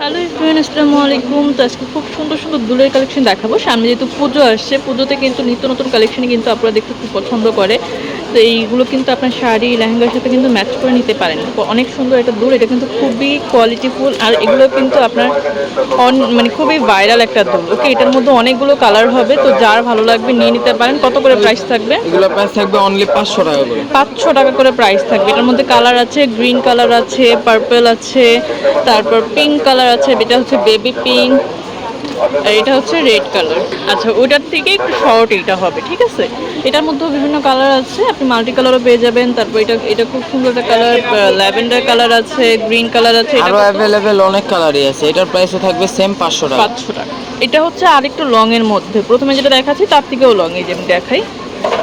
Hello friend আসসালামু আলাইকুম। তো আজকে খুব সুন্দর সুন্দর দুলের কালেকশন দেখাবো। সামনে যেহেতু পুজো আসছে, পুজোতে কিন্তু নিত্য নতুন কালেকশনই কিন্তু আপনারা দেখতে খুব পছন্দ করে। তো এইগুলো কিন্তু আপনার শাড়ি লেহেঙ্গার সাথে কিন্তু ম্যাচ করে নিতে পারেন। অনেক সুন্দর একটা দুল এটা কিন্তু খুবই কোয়ালিটিফুল আর এগুলো কিন্তু আপনার অন- মানে খুবই ভাইরাল একটা দুল। ওকে এটার মধ্যে অনেকগুলো কালার হবে তো যার ভালো লাগবে নিয়ে নিতে পারেন। কত করে প্রাইস থাকবে? এগুলো প্রাইস থাকবে অনলি পাঁচশো টাকা করে। পাঁচশো টাকা করে প্রাইস থাকবে। এটার মধ্যে কালার আছে গ্রিন কালার আছে পার্পল আছে তারপর পিঙ্ক কালার আছে এটা হচ্ছে বেবি পিঙ্ক আর এটা হচ্ছে রেড কালার। আচ্ছা ওইটার থেকে একটু শর্ট এটা হবে ঠিক আছে? এটার মধ্যেও বিভিন্ন কালার আছে আপনি মাল্টি কালারও পেয়ে যাবেন। তারপর এটা এটা খুব সুন্দর একটা কালার ল্যাভেন্ডার কালার আছে গ্রিন কালার আছে এটা আরও অ্যাভেলেবেল অনেক কালারই আছে এটার প্রাইসও থাকবে সেম পাঁচশো টাকা। পাঁচশো টাকা। এটা হচ্ছে আরেকটু লং এর মধ্যে। প্রথমে যেটা দেখাচ্ছি তার থেকেও লং এই যে আমি দেখাই।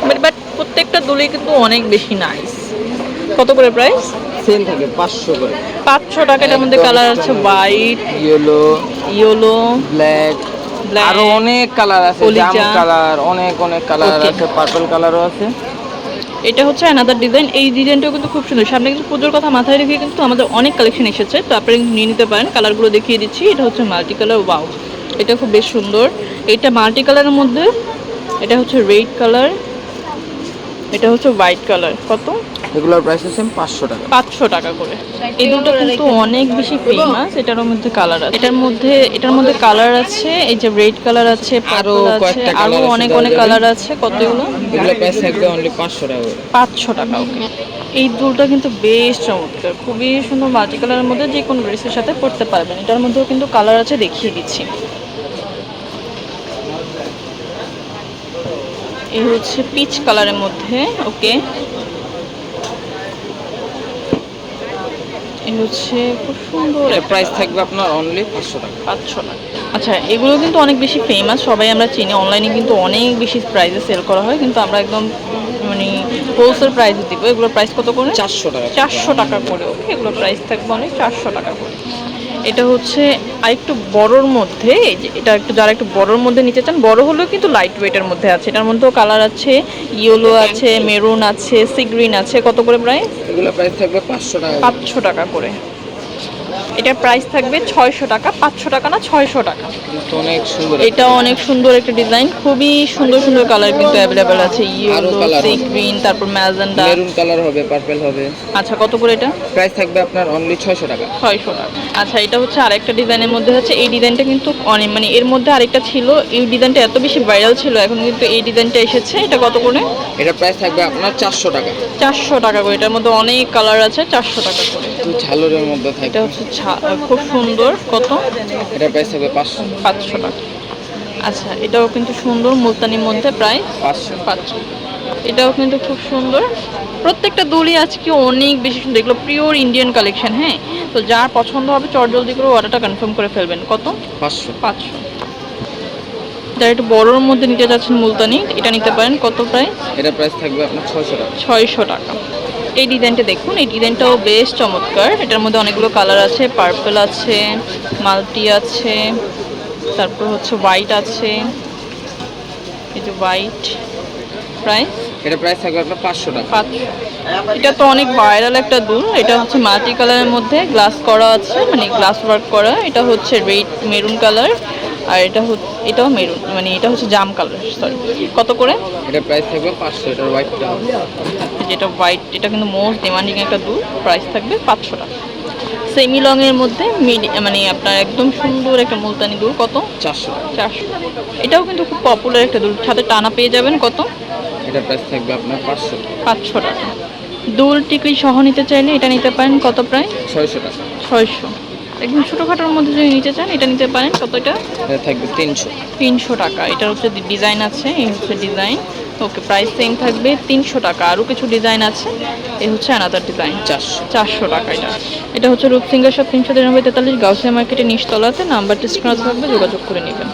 বাট বাট প্রত্যেকটা দোলে কিন্তু অনেক বেশি নাইস কত করে প্রাইস সেম থাকে পাঁচশো করে। পাঁচশো টাকাটার মধ্যে কালার আছে হোয়াইট ইয়েলো ইয়েলো ব্ল্যাক আরও অনেক কালার আছে জাম কালার অনেক অনেক কালার আছে পার্পল কালারও আছে। এটা হচ্ছে অ্যানাদার ডিজাইন এই ডিজাইনটাও কিন্তু খুব সুন্দর। সামনে কিন্তু পুজোর কথা মাথায় রেখে কিন্তু আমাদের অনেক কালেকশন এসেছে তো আপনারা কিন্তু নিয়ে নিতে পারেন কালারগুলো দেখিয়ে দিচ্ছি। এটা হচ্ছে মাল্টি কালার ওয়াও এটা খুব বেশ সুন্দর। এটা মাল্টি কালারের মধ্যে এটা হচ্ছে রেড কালার এটা হচ্ছে হোয়াইট কালার কত? এগুলোর প্রাইস সেম পাঁচশো টাকা। পাঁচশো টাকা করে। এই দুটো কিন্তু অনেক বেশি ফেমাস এটার মধ্যে কালার আছে। এটার মধ্যে এটার মধ্যে কালার আছে এই যে রেড কালার আছে আরও আছে কয়েকটা আরও অনেক অনেক কালার আছে। কতগুলো? এগুলোর প্রাইস থাকবে অনলি পাঁচশো টাকা পাঁচশো টাকা ওকে এই দুলটা কিন্তু বেশ চমৎকার। খুবই সুন্দর মাল্টি কালারের মধ্যে যে কোনো ড্রেসের সাথে পরতে পারবেন। এটার মধ্যেও কিন্তু কালার আছে দেখিয়ে দিচ্ছি। এই হচ্ছে পিচ কালারের মধ্যে ওকে? এই হচ্ছে খুব সুন্দর। প্রাইস থাকবে আপনার অনলি পাঁচশো টাকা। পাঁচশো টাকা। আচ্ছা এগুলো কিন্তু অনেক বেশি ফেমাস সবাই আমরা চিনি। অনলাইনে কিন্তু অনেক বেশি প্রাইসে সেল করা হয় কিন্তু আমরা একদম মানে হোলসেল প্রাইসে দিব। এগুলোর প্রাইস কত করে? চারশো টাকা। চারশো টাকা করে ওকে? এগুলোর প্রাইস থাকবে অনেক চারশো টাকা করে। এটা হচ্ছে আরেকটু বড়োর মধ্যে এটা একটু যারা একটু বড়োর মধ্যে নিতে চান বড় হলেও কিন্তু লাইট ওয়েটের মধ্যে আছে। এটার মধ্যেও কালার আছে ইয়েলো আছে মেরুন আছে সি গ্রিন আছে কত করে প্রায় এগুলো প্রাইস থাকবে পাঁচশো টাকা। পাঁচশো টাকা করে। এটার প্রাইস থাকবে ছয়শো টাকা পাঁচশো টাকা না ছয়শো টাকা। অনেক সুন্দর এটা অনেক সুন্দর একটা ডিজাইন খুবই সুন্দর সুন্দর কালার কিন্তু অ্যাভেলেবেল আছে। ইয়েলো সি গ্রিন তারপর ম্যাজেন্ডা মেরুন কালার হবে পার্পল হবে। আচ্ছা কত করে এটা? প্রাইস থাকবে আপনার অনলি ছয়শো টাকা। ছয়শো টাকা। আচ্ছা এটা হচ্ছে আরেকটা ডিজাইনের মধ্যে হচ্ছে এই ডিজাইনটা কিন্তু অনেক মানে এর মধ্যে আরেকটা ছিল এই ডিজাইনটা এত বেশি ভাইরাল ছিল এখন কিন্তু এই ডিজাইনটা এসেছে। এটা কত করে? এটা প্রাইস থাকবে আপনার চারশো টাকা। চারশো টাকা করে। এটার মধ্যে অনেক কালার আছে চারশো টাকা করে। ঝালরের মধ্যে এটা হচ্ছে খুব সুন্দর কত? এটার প্রাইস থাকবে পাঁচশো। পাঁচশো টাকা। আচ্ছা এটাও কিন্তু সুন্দর মুলতানির মধ্যে প্রায় পাঁচশো। পাঁচশো। এটাও কিন্তু খুব সুন্দর। প্রত্যেকটা দড়ি আজকে অনেক বেশি সুন্দর। এগুলো পিওর ইন্ডিয়ান কালেকশন হ্যাঁ? তো যার পছন্দ হবে চট জলদি করে অর্ডারটা কনফার্ম করে ফেলবেন। কত? পাঁচশো। পাঁচশো। যারা একটু বড়োর মধ্যে নিতে যাচ্ছেন মুলতানি এটা নিতে পারেন। কত প্রায় এটার প্রাইস থাকবে আপনার ছয়শো টাকা। ছয়শো টাকা। এই ডিজাইনটা দেখুন এই ডিজাইনটাও বেশ চমৎকার। এটার মধ্যে অনেকগুলো কালার আছে পার্পল আছে মাল্টি আছে তারপর হচ্ছে হোয়াইট আছে। এই যে হোয়াইট প্রায় এটার প্রাইস থাকবে আপনার পাঁচশো টাকা। এটা তো অনেক ভাইরাল একটা দুল এটা হচ্ছে মাল্টি কালারের মধ্যে গ্লাস করা আছে মানে গ্লাস ওয়ার্ক করা। এটা হচ্ছে রেড মেরুন কালার। আর এটা এটাও মেরুন মানে এটা হচ্ছে জাম কালার সরি কত করে? এটা প্রাইস থাকবে পাঁচশো এটার হোয়াইটটা যেটা হোয়াইট এটা কিন্তু মোস্ট ডিমান্ডিং একটা দুল প্রাইস থাকবে পাঁচশো টাকা। সেমি লংয়ের মধ্যে মানে আপনার একদম সুন্দর একটা মুলতানি দুল কত? চারশো চারশো এটাও কিন্তু খুব পপুলার একটা দুল সাথে টানা পেয়ে যাবেন কত? এটা প্রাইস থাকবে আপনার পাঁচশো পাঁচশো টাকা। দুল টিকলি সহ নিতে চাইলে এটা নিতে পারেন কত প্রায়? ছয়শো টাকা। ছয়শো। একদম ছোটোখাটোর মধ্যে যদি নিতে চান এটা নিতে পারেন। কত এটা এটা থাকবে তিনশো। তিনশো টাকা। এটার হচ্ছে ডিজাইন আছে এই হচ্ছে ডিজাইন। ওকে প্রাইস সেম থাকবে তিনশো টাকা। আরও কিছু ডিজাইন আছে এই হচ্ছে আনাদার ডিজাইন চারশো। চারশো টাকা এটা। এটা হচ্ছে রূপসিঙ্গার সব তিনশো তিরানব্বই তেতাল্লিশ গাউসিয়া মার্কেটে নিচতলাতে। নাম্বারটি স্ক্রাচ থাকবে যোগাযোগ করে নেবেন।